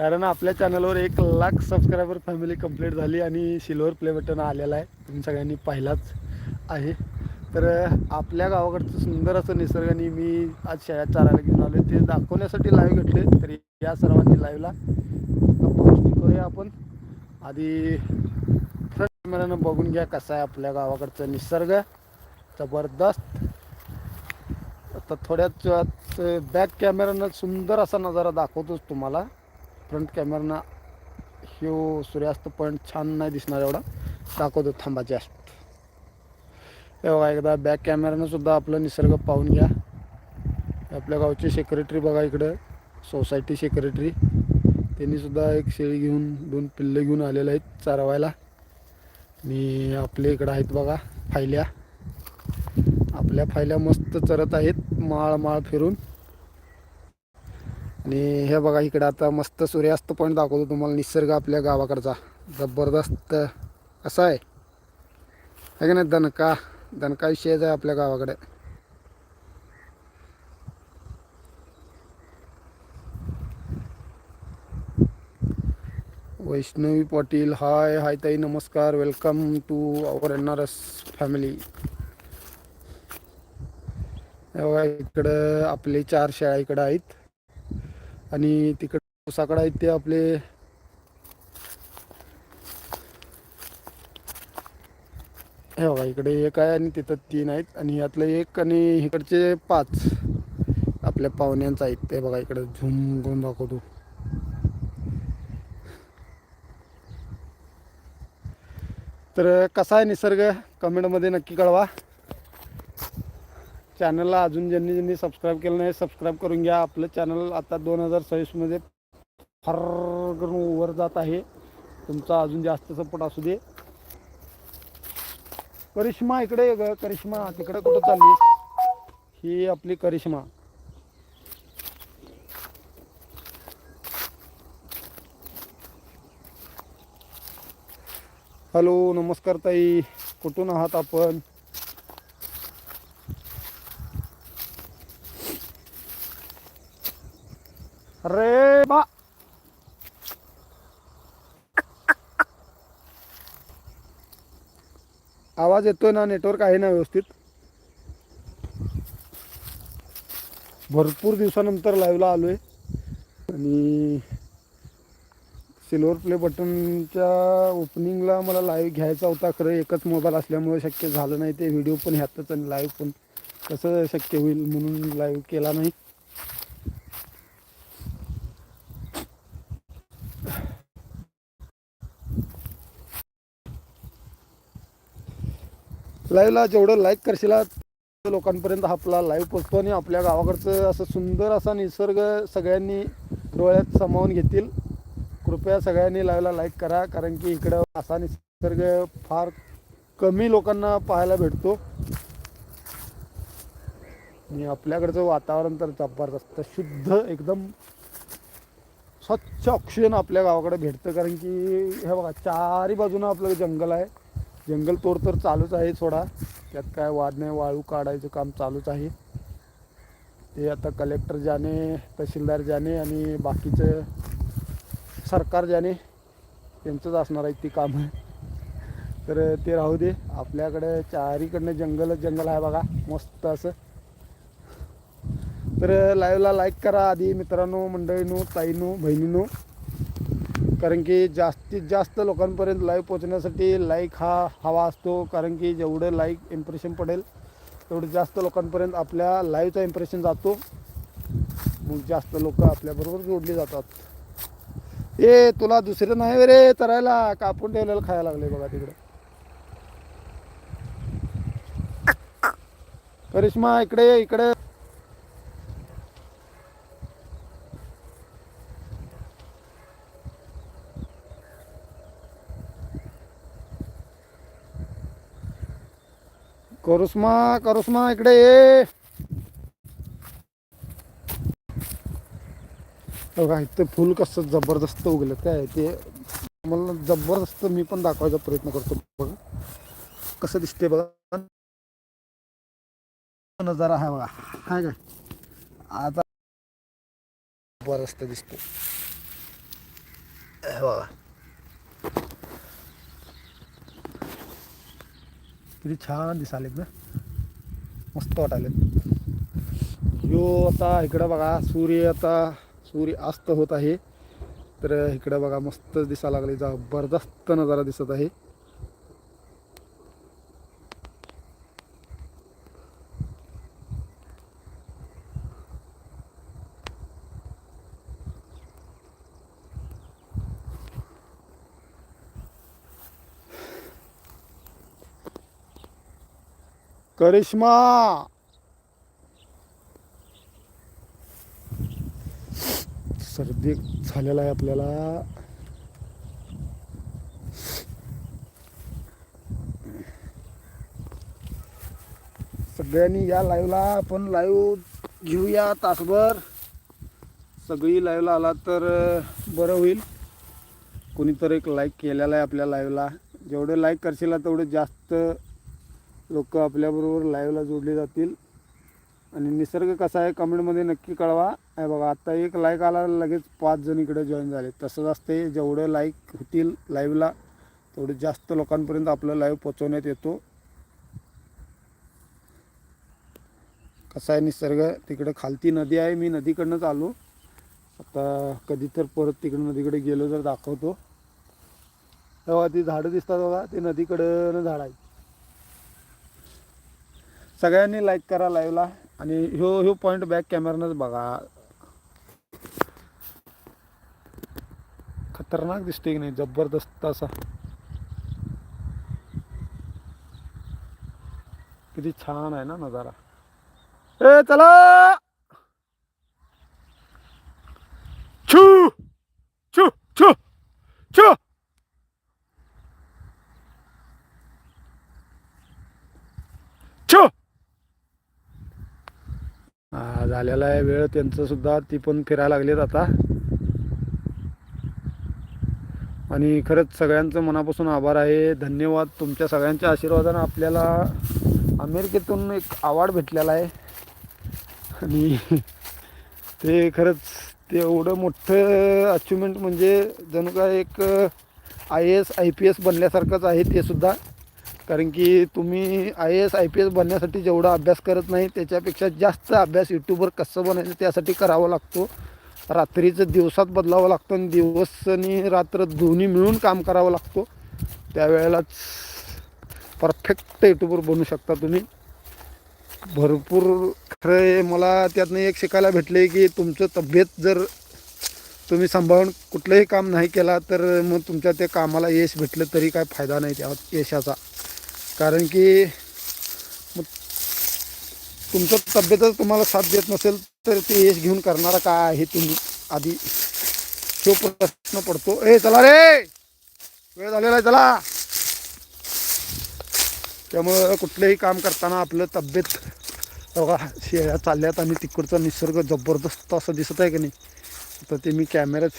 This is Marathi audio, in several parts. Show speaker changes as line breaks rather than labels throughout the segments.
कारण आपल्या चॅनलवर एक लाख सबस्क्रायबर फॅमिली कंप्लीट झाली आणि सिल्वर प्ले बटन आलेला आहे. तुम्ही सगळ्यांनी पाहिलाच आहे. तर आपल्या गावाकडचं सुंदर असं निसर्गाने मी आज शाळेत चालायला घेऊन आलो ते दाखवण्यासाठी लाईव्ह घेतले तरी या सर्वांनी लाईव्हला करूया आपण. आधी फ्रंट कॅमेऱ्यानं बघून घ्या कसा आहे आपल्या गावाकडचं निसर्ग. जबरदस्त. आता थोड्याच बॅक कॅमेऱ्यानं सुंदर असा नजारा दाखवतोच तुम्हाला. फ्रंट कॅमेरानं ह्यो सूर्यास्त पॉईंट छान नाही दिसणार एवढा. दाखवतो थांबा जास्त तेव्हा बघा एकदा बॅक कॅमेरानं सुद्धा आपलं निसर्ग पाहून घ्या. आपल्या गावची सेक्रेटरी बघा इकडं सोसायटी सेक्रेटरी त्यांनीसुद्धा एक शेळी घेऊन दोन पिल्ले घेऊन आलेले आहेत चारवायला. आणि आपल्या इकडं आहेत बघा फायल्या. आपल्या फायल्या मस्त चरत आहेत माळ माळ फिरून. आणि हे बघा इकडं आता मस्त सूर्यास्त पण दाखवतो तुम्हाला. निसर्ग आपल्या गावाकडचा. जबरदस्त कसा आहे? है का नाही? दणका दणका विषयच आहे आपल्या गावाकडे. वैष्णवी पाटील हाय हाय ताई नमस्कार. Welcome to our N R S family बघा इकडं आपले चार शाळा इकडं आहेत. आणि तिकडं उसाकडं आहेत ते आपले. हे बघा इकडे एक आहे आणि तिथं तीन आहेत. आणि यातलं एक आणि इकडचे पाच आपल्या पाहुण्यांचं आहेत ते बघा इकडे झुम करून दाखवतो. तर कसा आहे निसर्ग? कमेंटमध्ये नक्की कळवा. चॅनलला अजून ज्यांनी ज्यांनी सबस्क्राईब केलं नाही सबस्क्राईब करून घ्या. आपलं चॅनल आता दोन हजार सव्वीसमध्ये फार करून वर जात आहे. तुमचा अजून जास्त सपोर्ट असू दे. करिश्मा इकडे ग. करिश्मा तिकडे कुठं चालली ही आपली करिश्मा. हॅलो नमस्कार ताई. कुठून आहात आपण अरे बा आवाज येतोय ना नेटवर्क आहे ना व्यवस्थित? भरपूर दिवसानंतर लाईव्हला आलो आहे आणि सिल्वर प्ले बटनच्या ओपनिंगला मला लाईव्ह घ्यायचा होता खरं एकच मोबाईल असल्यामुळे शक्य झालं नाही ते व्हिडिओ पण ह्यातच आणि लाईव्ह पण. कसं शक्य होईल म्हणून लाईव्ह केला नाही. लाईव्हला जेवढं लाईक करशील लोकांपर्यंत आपला लाईव्ह पोचतो आणि आपल्या गावाकडचं असं सुंदर असा निसर्ग सगळ्यांनी डोळ्यात सामावून घेतील. कृपया सगळ्यांनी लाईव्हला लाईक करा कारण की इकडं असा निसर्ग फार कमी लोकांना पाहायला भेटतो. आणि आपल्याकडचं वातावरण तर जबरदस्त शुद्ध एकदम स्वच्छ ऑक्सिजन आपल्या गावाकडे भेटतं कारण की हे बघा चारी बाजूनं आपलं जंगल आहे. जंगल तोड तर चालूच आहे सोडा. त्यात काय वाद नाही वाळू काढायचं काम चालूच आहे. ते आता कलेक्टर जाणे तहसीलदार जाणे आणि बाकीचं सरकार ज्याने त्यांचंच असणार आहे ती कामं. तर ते राहू दे. आपल्याकडे चारीकडनं जंगलच जंगल आहे बघा मस्त असं. तर लाईव्हला लाईक करा आधी मित्रांनो मंडळीनो ताईनो बहिणीनो. कारण की जास्तीत जास्त लोकांपर्यंत लाईव्ह पोहोचण्यासाठी लाईक हा हवा असतो. कारण की जेवढं लाईक इम्प्रेशन पडेल तेवढं जास्त लोकांपर्यंत आपल्या लाईव्हचा इम्प्रेशन जातो. मग जास्त लोक आपल्याबरोबर जोडली जातात. ए तुला दुसरं नाही रे तरायला कापून ठेवलेलं खायला लागले बघा तिकडे. करिश्मा इकडे इकडे करुष्मा करुष्मा इकडे ये. बघा इथं फुल कसं जबरदस्त उगलं काय ते मला जबरदस्त मी पण दाखवायचा प्रयत्न करतो बघा. कसं दिसते बघा. नजारा आहे बघा. हाय काय? आता जबरदस्त दिसतो बघा. किती छान दिसालेत ना. मस्त वाटायलेत यो आता इकडं बघा सूर्य आता सूर्य अस्त होत आहे. तर इकडं बघा मस्त दिसा लागले. जबरदस्त नजारा दिसत आहे. करिश्मा. सर्दी झालेला आहे आपल्याला. सगळ्यांनी या लाईव्हला आपण लाईव्ह घेऊया तासभर. सगळी लाईव्हला आला तर बरं होईल. कोणीतरी एक लाईक केलेला आहे आपल्या लाईव्हला जेवढे लाईक करशील तेवढे जास्त लोक आपल्याबरोबर लाईव्हला जोडले जातील. आणि निसर्ग कसा आहे कमेंटमध्ये नक्की कळवा. आहे बघा आत्ता एक लाईक आला लगेच पाच जण इकडे जॉईन झाले. तसंच असते जेवढे लाईक होतील लाईव्हला तेवढे जास्त लोकांपर्यंत आपलं लाईव्ह पोचवण्यात येतो. कसा आहे निसर्ग? तिकडं खालती नदी आहे. मी नदीकडनंच आलो. आता कधी तर परत तिकडं नदीकडे गेलो तर दाखवतो. तेव्हा ती झाडं दिसतात बघा ते नदीकडनं झाड आहे सगळ्यांनी लाईक करा लाईव्हला आणि ह्यो ह्यो पॉईंट बॅक कॅमेरानंच बघा. खतरनाक दिसते की नाही? जबरदस्त असा. किती छान आहे ना नजारा. ए चला! छू छू! छू! छू! छू हा, झालेला आहे वेळ. त्यांचं सुद्धा ती पण फिरायला लागलेत आता. आणि खरंच सगळ्यांचं मनापासून आभार आहे. धन्यवाद तुमच्या सगळ्यांच्या आशीर्वादानं आपल्याला अमेरिकेतून एक अवॉर्ड भेटलेला आहे. आणि ते खरंच ते एवढं मोठं अचिव्हमेंट म्हणजे जणू काय एक I A S I P S बनल्यासारखंच आहे ते सुद्धा. कारण की तुम्ही I A S I P S बनण्यासाठी जेवढा अभ्यास करत नाही त्याच्यापेक्षा जास्त अभ्यास यूट्यूबवर कसं बनायचं त्यासाठी करावा लागतो. रात्रीचं दिवसात बदलावं लागतं आणि दिवस आणि रात्र दोन्ही मिळून काम करावं लागतो. त्यावेळेलाच परफेक्ट यूट्यूबवर बनू शकता तुम्ही. भरपूर खरं मला त्यातनं एक शिकायला भेटले की तुमचं तब्येत जर तुम्ही सांभाळून कुठलंही काम नाही केला तर मग तुमच्या त्या कामाला यश भेटलं तरी काय फायदा नाही त्या यशाचा. कारण की मग तुमचं तब्येतच तुम्हाला साथ देत नसेल तर ते यश घेऊन करणारा काय आहे तुम्ही? आधी तो प्रश्न पडतो. ए चला रे! वेळ झालेला आहे चला! त्यामुळं कुठलंही काम करताना आपलं तब्येत बघा शेळ्या चालल्यात आणि तिकडचा निसर्ग जबरदस्त असं दिसत आहे का नाही? तर ते मी कॅमेऱ्यात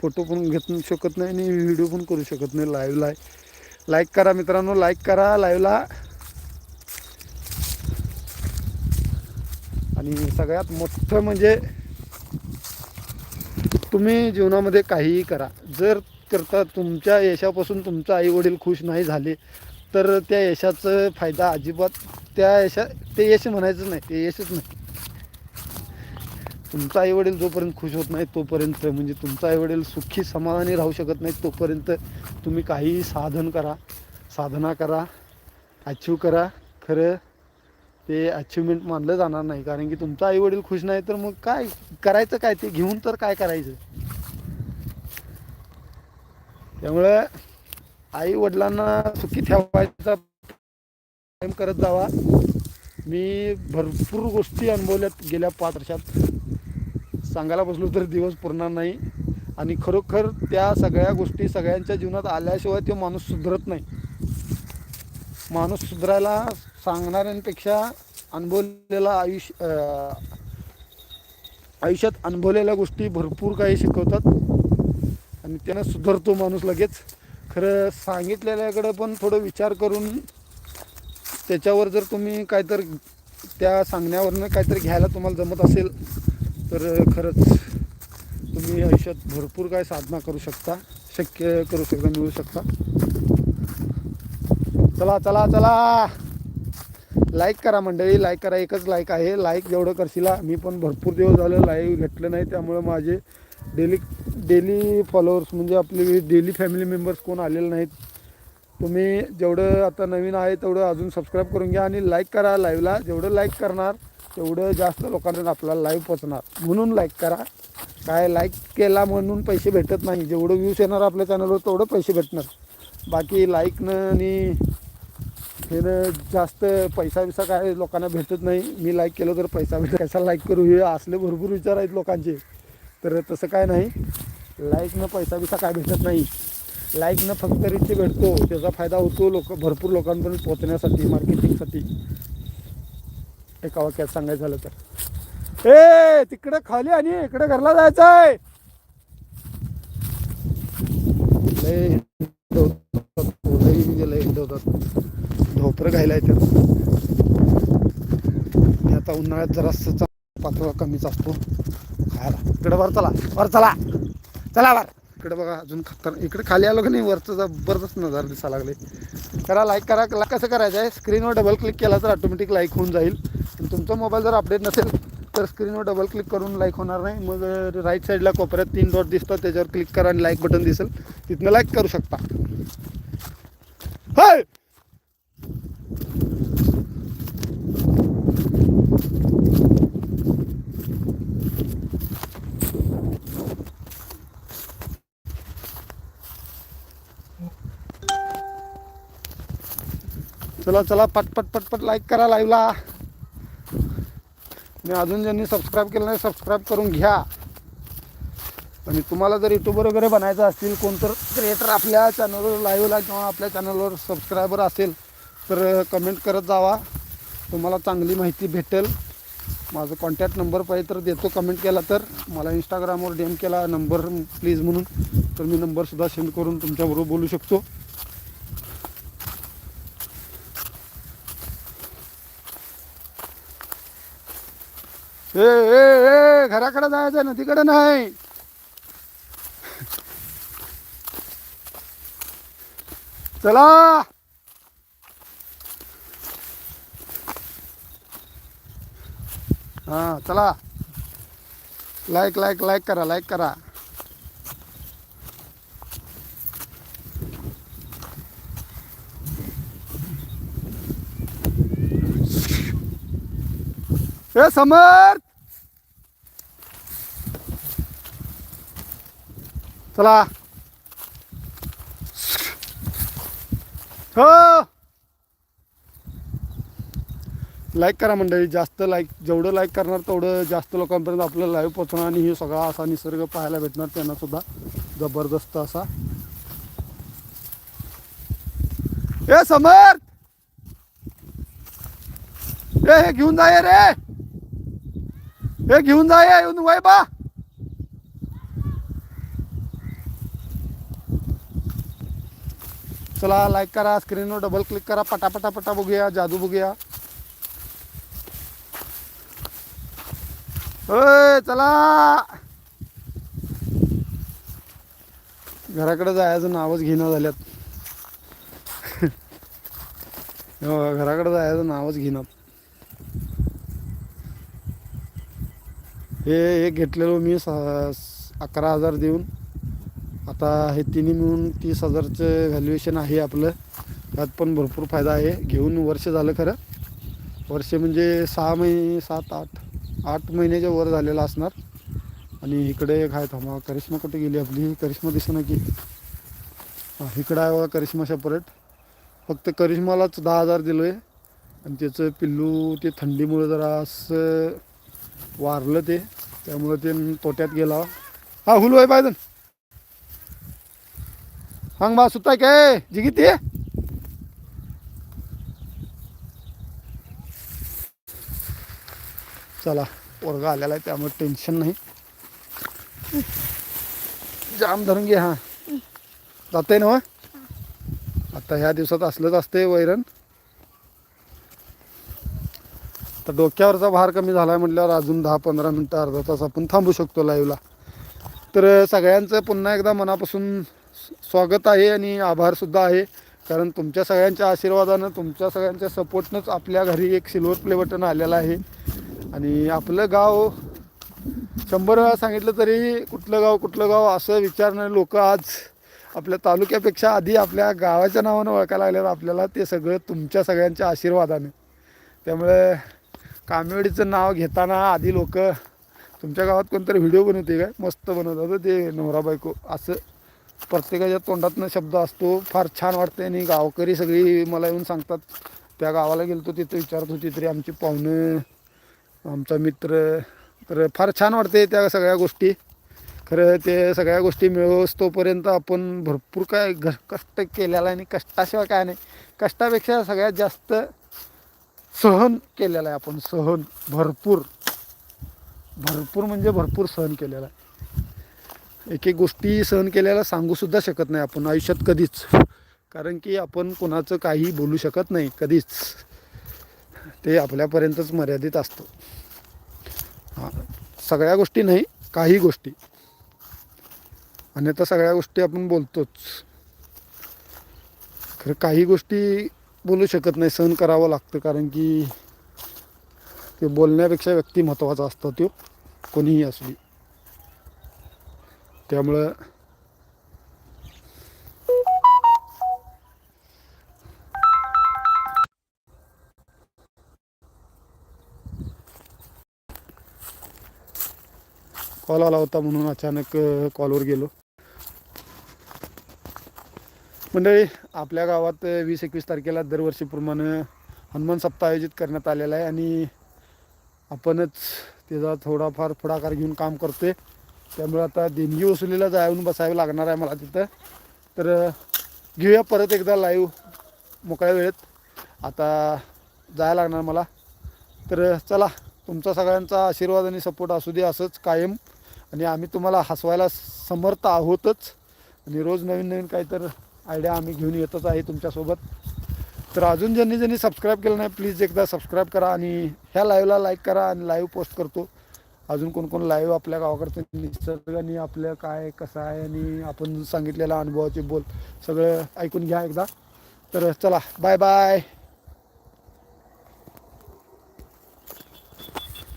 फोटो पण घेत शकत नाही आणि व्हिडिओ पण करू शकत नाही. लाईव्हला आहे. लाईक करा मित्रांनो लाईक करा लाईव्हला आणि सगळ्यात मोठं म्हणजे तुम्ही जीवनामध्ये काहीही करा. जर करता तुमच्या यशापासून तुमचं आई वडील खुश नाही झाले तर त्या यशाचं फायदा अजिबात त्या यशा ते यश म्हणायचं नाही ते यशच नाही. तुमचा आई वडील जोपर्यंत खुश होत नाही तोपर्यंत म्हणजे तुमचा आई वडील सुखी समाधानी राहू शकत नाही तोपर्यंत तुम्ही काहीही साधन करा. साधना करा. अचीव करा. खरं ते अचिव्हमेंट मानलं जाणार नाही. कारण की तुमचा आई वडील खुश नाही तर मग काय? करायचं काय? ते घेऊन तर काय करायचं? त्यामुळं आई वडिलांना सुखी ठेवायचा प्रेम करत जावा. मी भरपूर गोष्टी अनुभवल्यात गेल्या पाच वर्षात. सांगायला बसलो तर दिवस पुरणार नाही. आणि खरोखर त्या सगळ्या गोष्टी सगळ्यांच्या जीवनात आल्याशिवाय तो माणूस सुधरत नाही. माणूस सुधरायला सांगणाऱ्यांपेक्षा अनुभवलेला आयुष्य आयुष्यात अनुभवलेल्या गोष्टी भरपूर काही शिकवतात. आणि त्यानं सुधारतो माणूस लगेच. खरं सांगितलेल्याकडं पण थोडं विचार करून त्याच्यावर जर तुम्ही काहीतरी त्या सांगण्यावरनं काहीतरी घ्यायला तुम्हाला जमत असेल तर खरंच तुम्ही आयुष्यात भरपूर काय साधना करू शकता शक्य करू शकता मिळू शकता. चला चला चला. लाईक करा मंडळी लाईक करा. एकच लाईक आहे. लाईक जेवढं करशीला मी पण भरपूर दिवस झालं लाईव्ह घेतलं नाही. त्यामुळे माझे डेली डेली फॉलोअर्स म्हणजे आपले डेली फॅमिली मेंबर्स कोण आलेले नाहीत. तुम्ही जेवढं आता नवीन आहे तेवढं अजून सबस्क्राईब करून घ्या आणि लाईक करा लाईव्हला जेवढं लाईक करणार तेवढं जास्त लोकांना आपल्याला लाईव्ह पोचणार म्हणून लाईक करा. काय लाईक केला म्हणून पैसे भेटत नाही. जेवढं व्ह्यूज येणार आपल्या चॅनलवर तेवढं पैसे भेटणार. बाकी लाईकनं आणि हे जास्त पैसा बिसा काय लोकांना भेटत नाही. मी लाईक केलं तर पैसा भेट कसा लाईक करू? हे असले भरपूर विचार आहेत लोकांचे. तर तसं काय नाही. लाईकनं पैसा बिसा काय भेटत नाही. लाईकनं फक्त रिच भेटतो. त्याचा फायदा होतो लोक भरपूर लोकांपर्यंत पोहोचण्यासाठी मार्केटिंगसाठी एका वाक्यात सांगायचं झालं तर. ए तिकडं खाली आणि इकडे घरला जायचं आहे. ढोपर घायला येतात. आता उन्हाळ्यात जरासं पातळ कमीच असतो. खायला. इकडे वर चला वर चला. चला वर. इकडे बघा अजून खतर इकडे खाली आलो की नाही वरचं जबरदस्त नजर दिसायला लागले. करा लाईक करा कसं करायचं आहे स्क्रीनवर डबल क्लिक केला तर ऑटोमॅटिक लाईक होऊन जाईल. तुमचा मोबाईल जर अपडेट नसेल तर स्क्रीनवर डबल क्लिक करून लाईक होणार नाही. मग राईट साईडला कोपऱ्यात तीन डॉट दिसतात त्याच्यावर क्लिक करा आणि लाईक बटन दिसेल. तिथनं लाईक करू शकता. हाय चला चला पटपट पटपट लाईक करा लाईव्हला आणि अजून ज्यांनी सबस्क्राईब केलं नाही सबस्क्राईब करून घ्या. आणि तुम्हाला जर युट्यूबर वगैरे बनायचं असतील कोणतं क्रिएटर आपल्या चॅनलवर लाईव्हला किंवा आपल्या चॅनलवर सबस्क्रायबर असेल तर कमेंट करत जावा. तुम्हाला चांगली माहिती भेटेल. माझं कॉन्टॅक्ट नंबर पाहिजे तर देतो कमेंट केला तर. मला इंस्टाग्रामवर डी केला नंबर प्लीज म्हणून. तर मी नंबरसुद्धा सेंड करून तुमच्याबरोबर बोलू शकतो. ए ए ए घराकडे जायचं नदीकडे नाही. चला. हा चला. लाईक लाईक लाईक करा लाईक करा. ए समर्थ! चला. हो. लाईक करा मंडळी जास्त लाईक जेवढं लाईक करणार तेवढं जास्त लोकांपर्यंत आपल्याला लाईव्ह पोचणार आणि हे सगळा असा निसर्ग पाहायला भेटणार त्यांना सुद्धा जबरदस्त असा. ए समर्थ! ए हे घेऊन जाय रे! हे घेऊन जाय येऊन वय बा! चला लाईक करा स्क्रीनवर डबल क्लिक करा पटापटा पटा बघूया जादू बघूया. होय चला. घराकडे जायचं नावच घेणं झाल्यात. हो, घराकडे जायचं नावच घेणं. हे हे घेतलेलो मी स- अकरा हजार देऊन. आता हे तिन्ही मिळून तीस हजारचं व्हॅल्युएशन आहे आपलं. त्यात पण भरपूर फायदा आहे. घेऊन वर्ष झालं खरं. वर्ष म्हणजे सहा महिने सात आठ आठ महिन्याच्या वर झालेलं असणार. आणि इकडे काय थांबा. करिश्मा कुठे गेली? आपली करिश्मा दिसणं की. हां इकडं आहे बघा करिश्मा सेपरेट फक्त करिश्मालाच दहा हजार दिलो आहे आणि त्याचं पिल्लू ते थंडीमुळे जरा असं वारलं ते. त्यामुळे ते तोट्यात गेला. हा हुलू आहे पाहिजे ಹಂಗೆ ಬಾ ಸುತ್ತಾಕೆ काय जिगी ते चला पोरगा आलेला आहे त्यामुळे टेन्शन नाही जाम धरून घे हा जाते ना हो? आता ह्या दिवसात असलंच असते वैरण तर डोक्यावरचा भार कमी झाला आहे म्हटल्यावर अजून दहा पंधरा मिनटं अर्धा तास आपण थांबू शकतो लाईव्हला तर सगळ्यांचं पुन्हा एकदा मनापासून स्वागत आहे आणि आभारसुद्धा आहे. कारण तुमच्या सगळ्यांच्या आशीर्वादानं तुमच्या सगळ्यांच्या सपोर्टनंच आपल्या घरी एक सिल्वर प्ले बटन आलेलं आहे. आणि आपलं गाव शंभर वेळा सांगितलं तरी कुठलं गाव कुठलं गाव असं विचारणारे लोक आज आपल्या तालुक्यापेक्षा आधी आपल्या गावाच्या नावानं ओळखायला लागल्यावर आपल्याला ते सगळं तुमच्या सगळ्यांच्या आशीर्वादाने. त्यामुळे कामेवाडीचं नाव घेताना आधी लोक तुमच्या गावात कोणतरी व्हिडिओ बनवते काय? मस्त बनवत होतं ते नवरा बायको. असं प्रत्येकाच्या तोंडातनं शब्द असतो. फार छान वाटते आणि गावकरी सगळी मला येऊन सांगतात. त्या गावाला गेलतो तिथं विचारत होती तरी आमची पाहुणं आमचा मित्र. तर फार छान वाटते त्या सगळ्या गोष्टी. खरं ते सगळ्या गोष्टी मिळवस्तोपर्यंत आपण भरपूर काय घ कष्ट केलेला आहे आणि कष्टाशिवाय काय नाही. कष्टापेक्षा सगळ्यात जास्त सहन केलेला आहे आपण. सहन भरपूर. भरपूर म्हणजे भरपूर सहन केलेला आहे. एक एक गोष्टी सहन केलेल्या सांगूसुद्धा शकत नाही आपण आयुष्यात कधीच. कारण की आपण कोणाचं काही बोलू शकत नाही कधीच. ते आपल्यापर्यंतच मर्यादित असतं. हां सगळ्या गोष्टी नाही काही गोष्टी. आणि आता सगळ्या गोष्टी आपण बोलतोच. खरं काही गोष्टी बोलू शकत नाही सहन करावं लागतं कारण की ते बोलण्यापेक्षा व्यक्ती महत्त्वाचा असतो तो कोणीही असली. त्यामुळं कॉल आला होता म्हणून अचानक कॉलवर गेलो. मंडळी आपल्या गावात वीस एकवीस तारखेला दरवर्षीप्रमाणे हनुमान सप्ताह आयोजित करण्यात आलेला आहे आणि आपणच त्याचा थोडाफार पुढाकार घेऊन काम करतोय. त्यामुळे आता देणगी वसुलीला जाऊन बसावं लागणार आहे मला तिथं. तर घेऊया परत एकदा लाईव्ह मोकळ्या वेळेत. आता जायला लागणार मला. तर चला तुमचा सगळ्यांचा आशीर्वाद आणि सपोर्ट असू दे असंच कायम. आणि आम्ही तुम्हाला हसवायला समर्थ आहोतच. आणि रोज नवीन नवीन काहीतर आयडिया आम्ही घेऊन येतच आहे तुमच्यासोबत. तर अजून ज्यांनी ज्यांनी सबस्क्राईब केलं नाही प्लीज एकदा सबस्क्राईब करा आणि ह्या लाईव्हला लाईक करा आणि लाईव्ह पोस्ट करतो. अजून कोण कोण लाईव्ह आपल्या गावाकडचं निसर्गाने आपलं काय कसं आहे आणि आपण सांगितलेल्या अनुभवाचे बोल सगळं ऐकून घ्या एकदा. तर चला बाय बाय